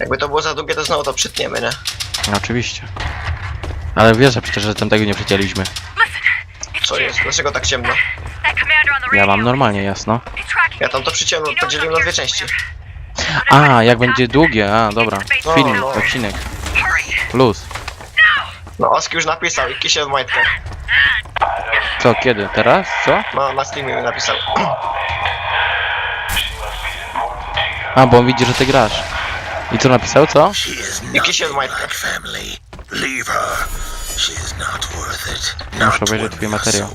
Jakby to było za długie, to znowu to przytniemy, nie? No, Oczywiście. Ale wiesz, że przecież że tamtego nie przecięliśmy. Co jest? Dlaczego tak ciemno? Ja mam normalnie, jasno. Ja tam to przyciemno, podzieliłem na dwie części. A, jak będzie długie, a dobra. No, Film, no. odcinek. Plus. No, Oski już napisał i kisiel w majtkach. Co, kiedy? Teraz? Co? No, na Steamie mi napisał. A, bo on widzi, że ty grasz. I co napisał, co? Not worth it. Muszę obejrzeć twój materiał.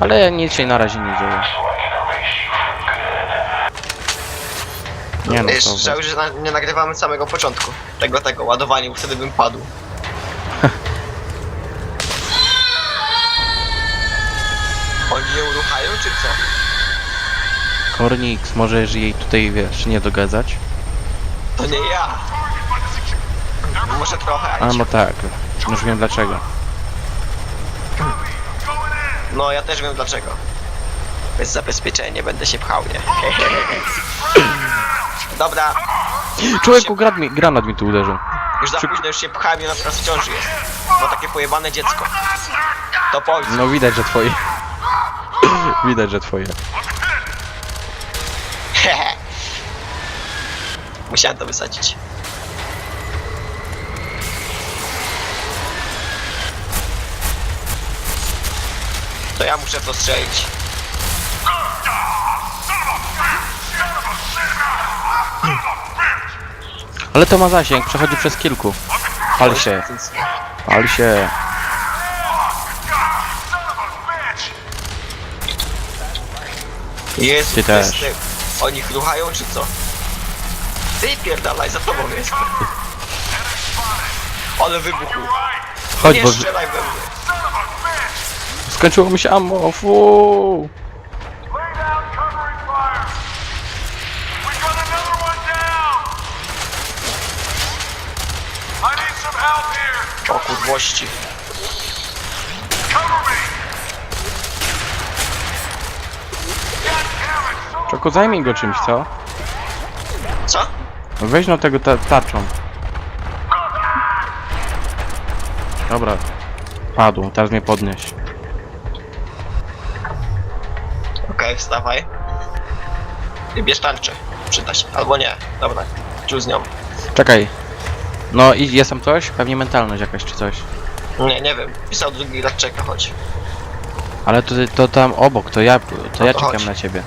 Ale nic się na razie nie dzieje. Nie no, to... żałuję, że na, nie nagrywamy samego początku. Tego, tego, ładowania, bo wtedy bym padł. Oni nie uruchają, czy co? Kornix, możesz jej tutaj, wiesz, nie dogadzać? To nie ja. Może trochę, A, no tak. Już wiem dlaczego. No, ja też wiem dlaczego. Bez zabezpieczenia będę się pchał, nie? Dobra, Człowieku, granat mi, granat mi tu uderzył. już za późno, już się pchałem i ona teraz w ciąży jest. Bo takie pojebane dziecko. To po ojcu. No widać, że twoje. widać, że twoje. Musiałem to wysadzić. To ja muszę w to strzelić. Ale to ma zasięg, przechodzi przez kilku. Pal się, pal się. Jest, Ty też. Oni ruchają czy co? Ty pierdalaj, za tobą jest. Ale wybuchł. Chodź, Nie bo strzelaj we mnie. skończyło mi się ammo, fu. Lay down covering fire! We got another one down! I need some help here! O kurwości. Czeko, zajmij go czymś? Co? Weź no tego ta. Dobra. Padł, teraz mnie podnieś. Okej, wstawaj. I bierz tarczę. Przyda się. Albo nie. Dobra. Czuł z nią. Czekaj. No i jest tam coś? Pewnie mentalność jakaś czy coś. Nie, nie wiem. Pisał drugi raz czeka, chodź. Ale to, to tam obok, to ja, to No ja to czekam chodź. na ciebie.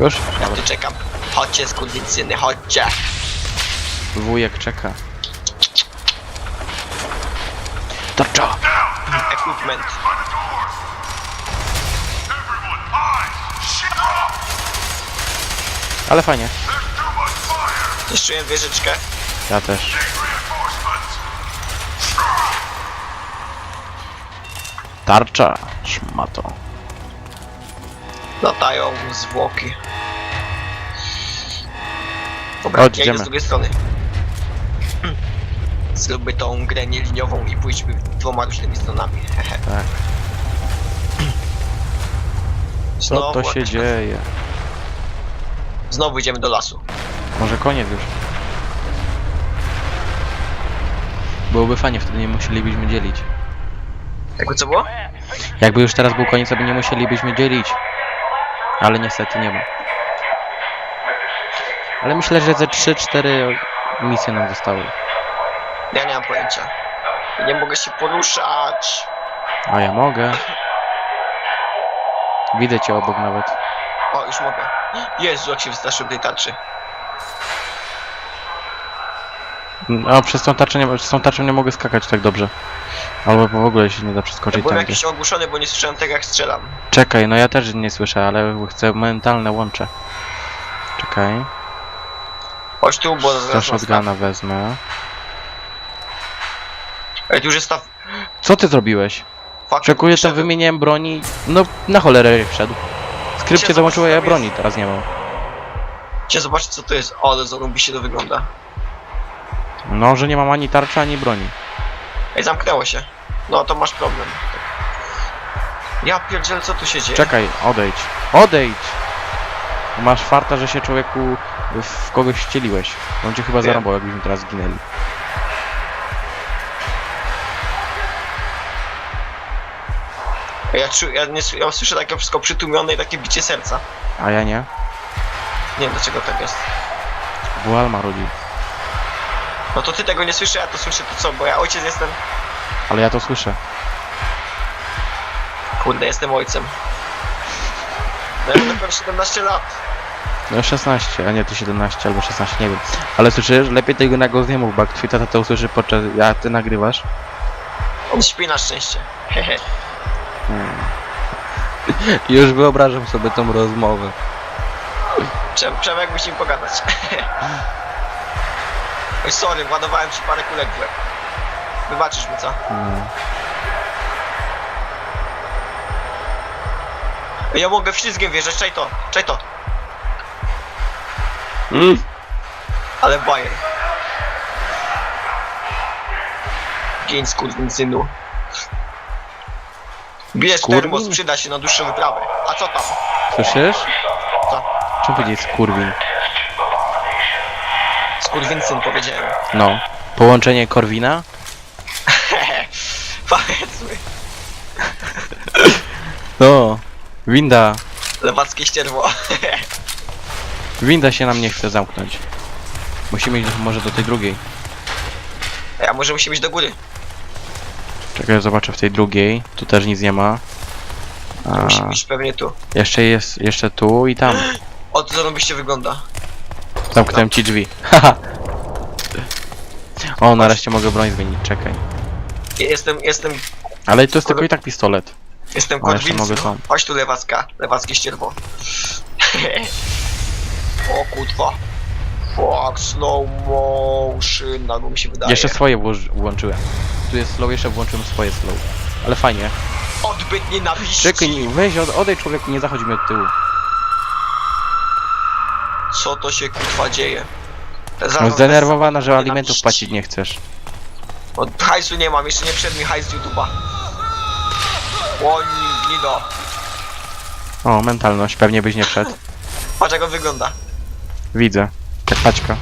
Już? Ja tu czekam. Chodźcie, skurwysyny, chodźcie. Wujek czeka. Tarcza! Equipment. Ale fajnie. Czuję wieżyczkę. Ja też. Tarcza! Szmato. Latają zwłoki. Dobra, Chodź, ja idę idziemy. z drugiej strony. Zróbmy tą grę nieliniową i pójdźmy dwoma różnymi stronami. Hehe. Tak. Co Znowu to się jakaś- dzieje? Znowu idziemy do lasu. Może koniec już. Byłoby fajnie, wtedy nie musielibyśmy dzielić. Jakby co było? Jakby już teraz był koniec, to by nie musielibyśmy dzielić. Ale niestety nie ma. Ale myślę, że ze 3-4 misje nam zostały. Ja nie mam pojęcia. Nie mogę się poruszać. A ja mogę. Widzę cię obok nawet. O, już mogę. Jezu, jak się wystraszyłem tej tarczy. A przez tą tarczę nie, z tą tarczą nie mogę skakać tak dobrze. Albo w ogóle się nie da Ja przeskoczyć byłem tam gdzie. jakiś ogłuszony, bo nie słyszałem tego jak strzelam. Czekaj, no ja też nie słyszę, ale chcę mentalne łącze. Czekaj. Chodź tu, bo zaraz nas shotguna wezmę. Ej, tu już jest staw... Co ty zrobiłeś? Fuck, Czekuję, wszedłem. wymieniłem broni. No, na cholerę wszedł. Skrypt się Chciałem ja zobaczyć, co tam broni teraz nie mam. Chciałem zobaczyć co to jest. O, ale się to wygląda. No, że nie mam ani tarczy, ani broni. Ej, zamknęło się. No, to masz problem. Ja pierdzielę, co tu się dzieje? Czekaj, odejdź. Odejdź! Masz farta, że się człowieku w kogoś wcieliłeś. On cię chyba Wiem. zarąbał, jakbyśmy teraz zginęli. Ja, czu, ja, nie, ja słyszę takie wszystko przytłumione i takie bicie serca. A ja nie? Nie wiem dlaczego tak jest. Bo Alma. No to ty tego nie słyszę, ja to słyszę to co, bo ja ojciec jestem. Ale ja to słyszę. Kurde, jestem ojcem. No ja dopiero 17 lat. No 16, a nie ty 17 albo 16, nie wiem. Ale słyszysz, lepiej tego na głos nie mów, bo jak twój tata to usłyszy podczas, jak ty nagrywasz. On śpi na szczęście. Hehe. Już wyobrażam sobie tą rozmowę. Prze- Przemek musi mi pogadać. Oj, sorry, władowałem ci parę kulek w łeb. Wybaczysz mi, co? No. Ja mogę ślizgiem wjeżdżać, czaj to, czaj to. Mm. Ale bajer. Gień skurwysynu. Bierz Skurwin? termos, przyda się na dłuższą wyprawę. A co tam? Słyszysz? Co? Czemu powiedzieć skurwin? Skurwysyn powiedziałem. No. Połączenie Korwina? Powiedzmy. No. Winda. Lewackie ścierwo. Winda się nam nie chce zamknąć. Musimy iść może do tej drugiej. Ej, a może musimy iść do góry? Czekaj, zobaczę w tej drugiej. Tu też nic nie ma. A, musimy iść pewnie tu. jeszcze jest, jeszcze tu i tam. O, to zarobiście wygląda. Zamknąłem ci drzwi. Haha. o, nareszcie mogę broń zmienić, czekaj. Jestem, jestem, Ale to jest tylko i tak pistolet. jestem O, jeszcze mogę. Chodź tu lewacka, lewackie ścierwo. o kurwa. Fuck, slow motion, albo mi się wydaje. Jeszcze swoje włoż- włączyłem. Tu jest slow, jeszcze włączyłem swoje slow. Ale fajnie. Odbyt nienawiści. Czekaj, nie- weź, od, odejdź człowieku, nie zachodź mi od tyłu. Co to się kurwa dzieje? Zaraz No, zdenerwowana, że alimentów płacić nie chcesz. Bo hajsu nie mam, jeszcze nie przed mi hajs z YouTube'a. Łoni, gnido. O, mentalność, pewnie byś nie wszedł. Patrz jak on wygląda. Widzę. Jak paćka.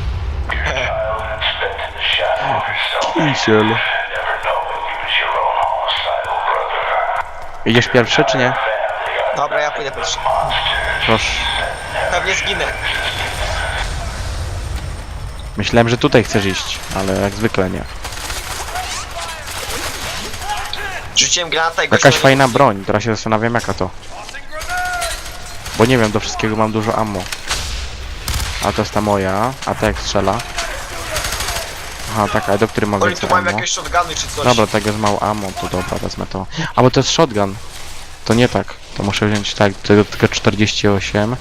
Kisiel. Idziesz pierwszy, czy nie? Dobra, ja pójdę pierwszy. Proszę. Pewnie zginę. Myślałem, że tutaj chcesz iść, ale jak zwykle nie. Rzuciłem granatę i Jakaś fajna broń, teraz się zastanawiam jaka to. Bo nie wiem, do wszystkiego mam dużo ammo. A to jest ta moja, a ta jak strzela. Aha, taka, a do której mam Oni tu mają jakieś shotguny czy coś. Dobra, tego jest mało ammo, to dobra, wezmę to. A bo to jest shotgun. To nie tak. To muszę wziąć tak, tego tylko 48.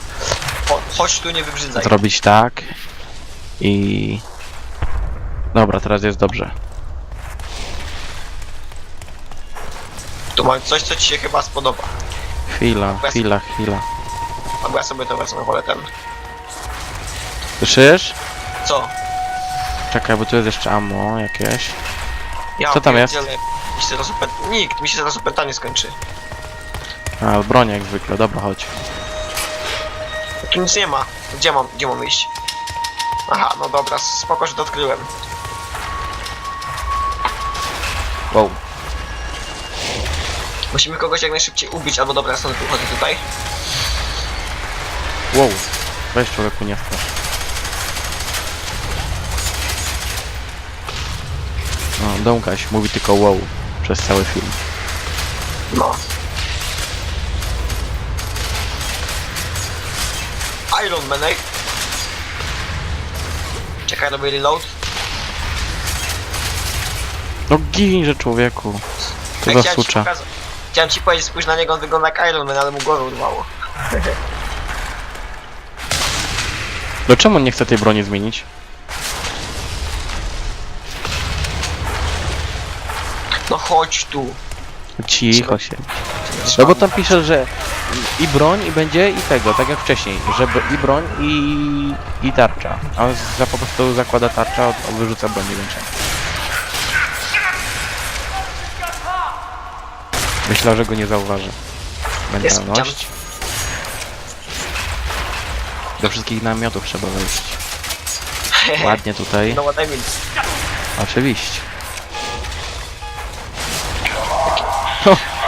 Cho- Chodź tu, nie wybrzydzaj. Zrobić tak. I... Dobra, teraz jest dobrze. Tu mam coś, co ci się chyba spodoba. Chwila, chwila, chwila. Albo ja sobie to wezmę, wolę ten. Słyszysz? Co? Czekaj, bo tu jest jeszcze ammo jakieś. Ja Co tam jest? pierdzielę. Mi się teraz super... Nikt, mi się teraz opętanie skończy. A, broń jak zwykle, dobra, chodź. Tu nic nie ma. Gdzie mam, gdzie mam iść? Aha, no dobra, spoko, że to odkryłem. Wow. Musimy kogoś jak najszybciej ubić, albo dobra, stąd wychodzę tutaj. Wow. Weź człowieku, nie wpasz. Dąkaś mówi tylko wow przez cały film. No. Iron Man, ej. Czekaj, robię reload. No ginże człowieku. To chciałem ci zasucza. pokazać- Chciałem ci powiedzieć, spójrz na niego, on wygląda jak Iron Man, ale mu głowę urwało. No czemu on nie chce tej broni zmienić? No chodź tu. Cicho się. No bo tam pisze, że i broń, i będzie i tego, tak jak wcześniej, że i broń, i, i tarcza. A za, po prostu zakłada tarcza, a wyrzuca broń nie. Myślał, że go nie zauważy. Mentalność. Do wszystkich namiotów trzeba wejść. Ładnie tutaj. No. Oczywiście.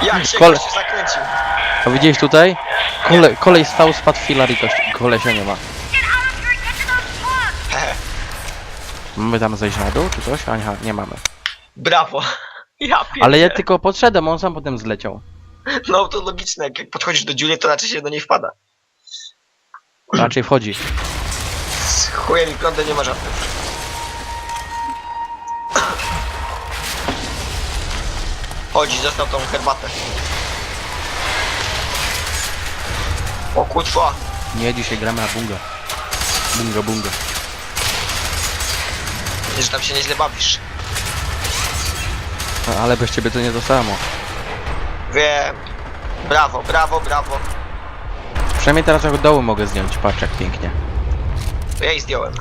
Jak się Kole- gościu zakręcił? A widziałeś tutaj? Kole, kolej stał, spadł filar i kości. Kolesia nie ma. Mamy tam zejść na dół czy coś? A nie, nie mamy. Brawo. Ja Ale ja tylko podszedłem, on sam potem zleciał. No to logiczne, jak jak podchodzisz do dziury, to raczej się do niej wpada. Raczej wchodzi. Z chujem i prądem nie ma żadnych. Chodzi, został tą herbatę. O kutwa. Nie, dzisiaj gramy na bunga. Bunga, bunga. Widzę, że tam się nieźle bawisz. No, ale bez ciebie to nie to samo. Wiem. Brawo, brawo, brawo. Przynajmniej teraz jak od dołu mogę zdjąć. Patrz jak pięknie. To ja jej zdjąłem.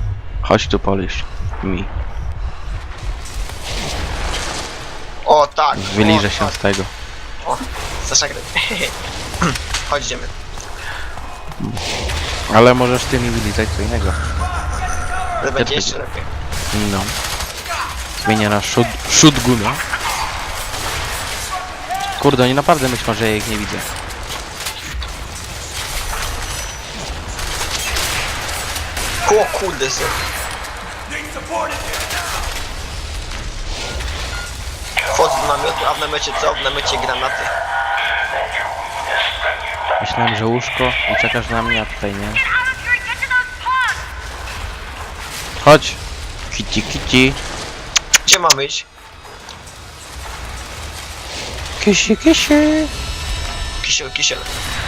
Chodź tu polisz. Mi. O tak. Wyliżę o, się tak. z tego. O, zaszagry. Chodź, idziemy. Ale możesz ty mi wylizać co innego. Ale będzie jeszcze lepiej. No. Zmienię na shot, shotguna. Kurde, oni naprawdę myślą, że ja ich nie widzę. O kurde sy. Namiotu, a w namiocie co? W namiocie granaty. Myślałem, że łóżko i czekasz na mnie, a tutaj nie. Chodź! Kici, kici. Gdzie mamy iść? Kisi, kisi. Kisiel, kisiel.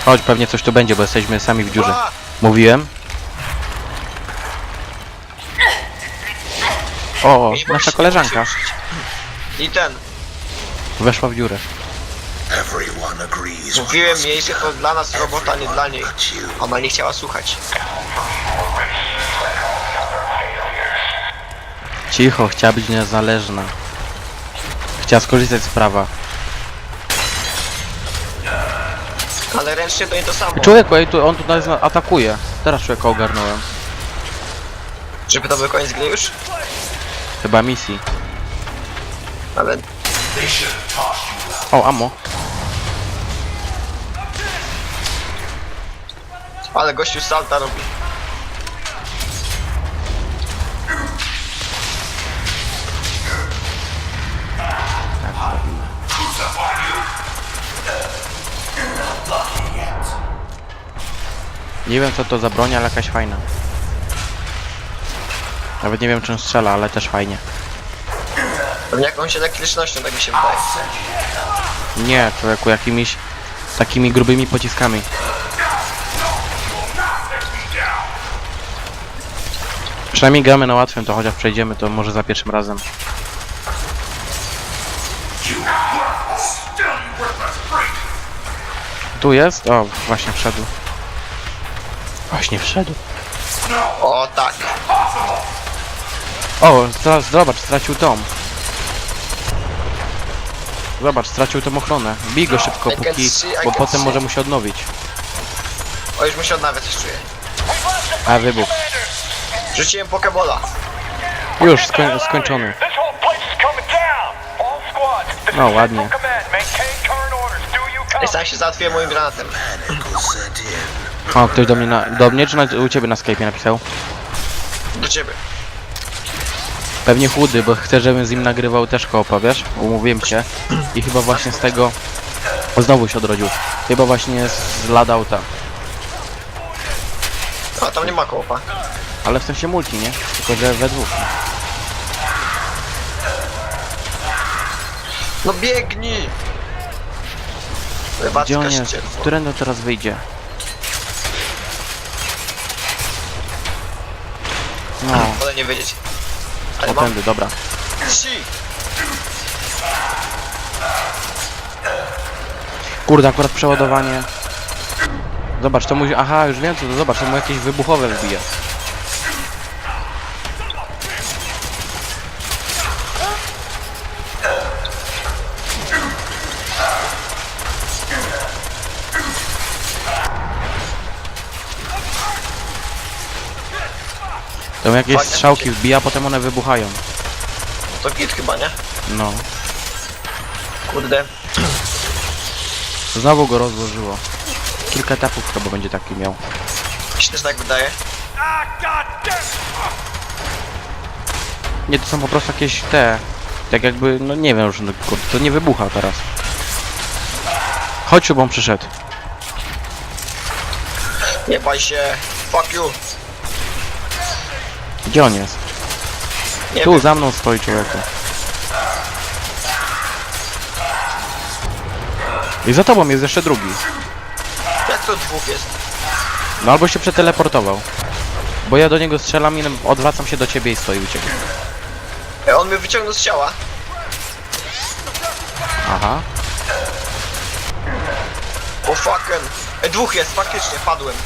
Chodź, pewnie coś tu będzie, bo jesteśmy sami w dziurze. A, Mówiłem. O, nie nasza koleżanka ruszyć. I ten. Weszła w dziurę. Everyone agrees. we Mówiłem must jej, be że to done. dla nas robota, a nie dla niej. But you. Ona nie chciała słuchać. Cicho, chciała być niezależna. Chciała skorzystać z prawa. Ale ręcznie to nie to samo. Człowieku, ej, tu, on tu nas na- atakuje. Teraz człowieka ogarnąłem. Żeby to był koniec gry już? Chyba misji. Ale O, amo. Ale gościu salta robi. Nie wiem co to za broń, ale jakaś fajna. Nawet nie wiem czym strzela, ale też fajnie. Pewnie jakąś elektrycznością, tak mi się wydaje. Nie, człowieku, jakimiś takimi grubymi pociskami. Przynajmniej gramy na łatwym, to chociaż przejdziemy, to może za pierwszym razem. Tu jest? O, właśnie wszedł. Właśnie wszedł. O tak. O, teraz zobacz, stracił tom. Zobacz, stracił tą ochronę. Bij go szybko, I can póki, see, I bo can potem see. może mu się odnowić. O już mu się odnawia, coś czuję. A, wybuch. Rzuciłem pokebola. Już, skoń, skończony. No, ładnie. I sam się załatwiłem moim granatem. O, ktoś do mnie na, do mnie czy na, u ciebie na Skype'ie napisał? Do ciebie. Pewnie chudy, bo chcę, żebym z nim nagrywał też koopa, wiesz? Umówiłem się i chyba właśnie z tego znowu się odrodził. Chyba właśnie z Ladauta. A tam nie ma kołopa. Ale w sensie multi, nie? Tylko, że we dwóch. No biegnij! Gdzie on jest? ścierwo. Którędy teraz wyjdzie? No, Wolę nie wiedzieć. Ale mam otędy, dobra. si. Kurde, akurat przeładowanie. Zobacz, to mu... Aha, już wiem co to, zobacz, to mu jakieś wybuchowe wbija. Tam jakieś Fajnie. strzałki wbija, potem one wybuchają. To git chyba, nie? No. Kurde. Znowu go rozłożyło. Kilka etapów chyba będzie taki miał. Mi się też tak wydaje. Nie, to są po prostu jakieś te... Tak jakby, no nie wiem już, no, kurde, to nie wybucha teraz. Chodź, bo on przyszedł. Nie baj się. Fuck you. Gdzie on jest? Nie Tu, wiem. za mną stoi człowieku. I za tobą jest jeszcze drugi. Jak to dwóch jest? No albo się przeteleportował. Bo ja do niego strzelam i odwracam się do ciebie i stoi u ciebie. E, on mnie wyciągnął z ciała. Aha. O fucking. E, dwóch jest, faktycznie, padłem.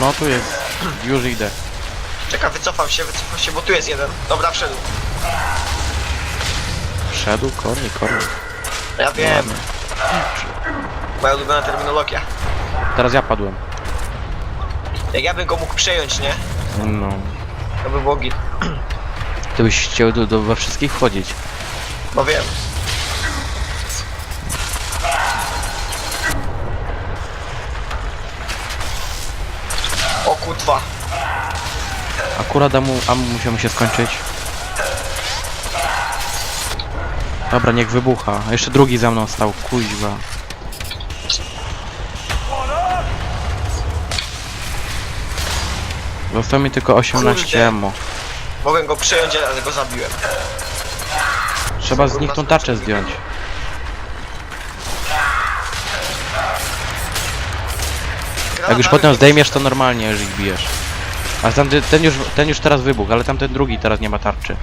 No tu jest. Już idę. Czekaj, wycofam się, wycofam się, bo tu jest jeden. Dobra, wszedł. Wszedł, korni, korni. Ja wiem, Ładnie. moja ulubiona terminologia. Teraz ja padłem. Jak ja bym go mógł przejąć, nie? No. To by było git. Ty byś chciał do, do, we wszystkich wchodzić. No wiem. O kutwa. Akurat amu, amu musiał się skończyć. Dobra, niech wybucha. A Jeszcze drugi za mną stał, kuźwa. Zostało mi tylko 18 Kurde. emo. Mogłem go przejąć, ale go zabiłem. Trzeba z nich tą taczę zdjąć. Jak już potem zdejmiesz, to normalnie już ich bijesz. A tamten, ten już, ten już teraz wybuchł, ale tamten drugi teraz nie ma tarczy.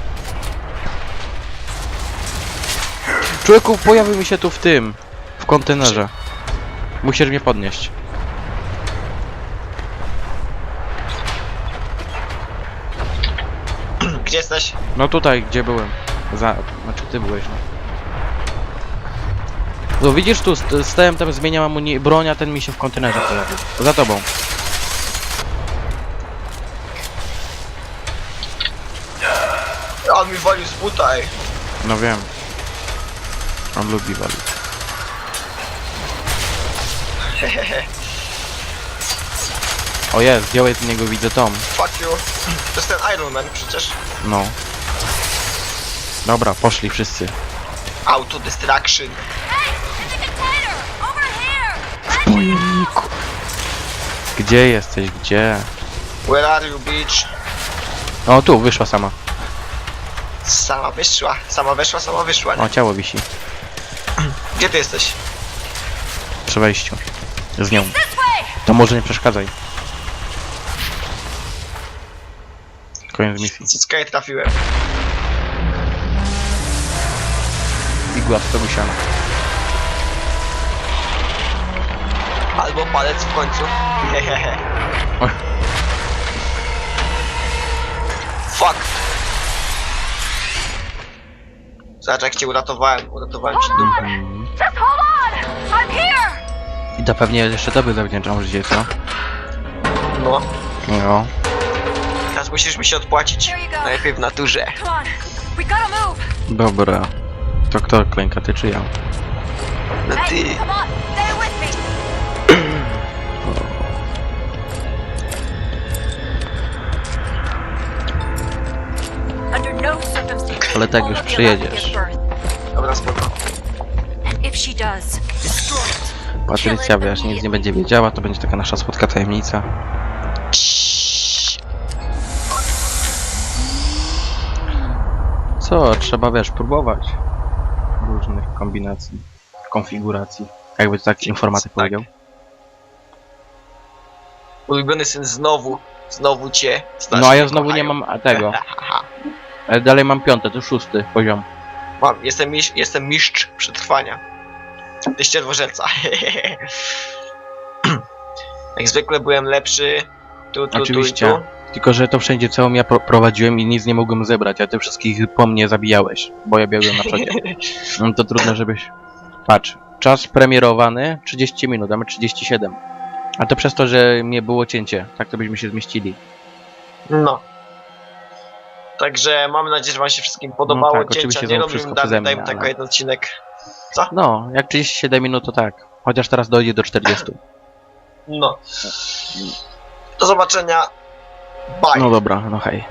Człowieku, pojawił mi się tu w tym, w kontenerze. Musisz mnie podnieść. Gdzie jesteś? No tutaj, gdzie byłem. Za, znaczy ty byłeś, no. No widzisz tu, st- stałem tam, zmieniam amuni- broń, a ten mi się w kontenerze pojawił. Za tobą. On mi ej. No wiem. On lubi walić. O jest, zdjąłeś z niego widzę Tom. Fuck you. To jest ten Iron Man przecież. No. Dobra, poszli wszyscy. Auto here! Pojemniku. Gdzie jesteś, gdzie? Where are you, bitch? O, tu, wyszła sama. Sama wyszła, sama weszła, sama wyszła. Nie? O, ciało wisi. Gdzie ty jesteś? Przy wejściu. Z nią. To może nie przeszkadzaj. Koniec misji. Cycka je trafiłem. Igła w to musiana. Albo palec w końcu. Hehehe. Fuck. Zobacz jak cię uratowałem, uratowałem ci dupę. Just hold on! I'm here! I to pewnie jeszcze tobie zawdzięczam życie, co? No, No. teraz musisz mi się odpłacić. Najlepiej w naturze. Come on, we gotta move! Dobra. To kto klęka, ty czy ja? No Hey, ty. come on, Ale tak już przyjedziesz. Dobra, spoko. Patrycja, wiesz, nic nie będzie wiedziała, to będzie taka nasza słodka tajemnica. Co, trzeba, wiesz, próbować różnych kombinacji, konfiguracji. Jakby to tak informatyk Tak. powiedział. Ulubiony syn znowu, znowu cię. No a ja znowu nie kochają. mam tego. Ale dalej mam piąte, to szósty poziom. Mam, jestem, mistrz, jestem mistrz przetrwania. Ty ścierwożerca. Jak zwykle byłem lepszy. Tu, tu, Oczywiście. tu i tu. Tylko, że to wszędzie całą ja pro prowadziłem i nic nie mogłem zebrać, a ty wszystkich po mnie zabijałeś, bo ja biegłem na przodzie. No to trudno, żebyś... Patrz, czas premierowany 30 minut, a my 37. A to przez to, że mnie było cięcie, tak to byśmy się zmieścili. No. Także mamy nadzieję, że wam się wszystkim podobało. tak, Cięcia oczywiście nie znowu robimy, dajmy tylko ale- jeden odcinek. No, jak 37 minut to tak. Chociaż teraz dojdzie do 40. No. Do zobaczenia. Bye. No dobra, no hej.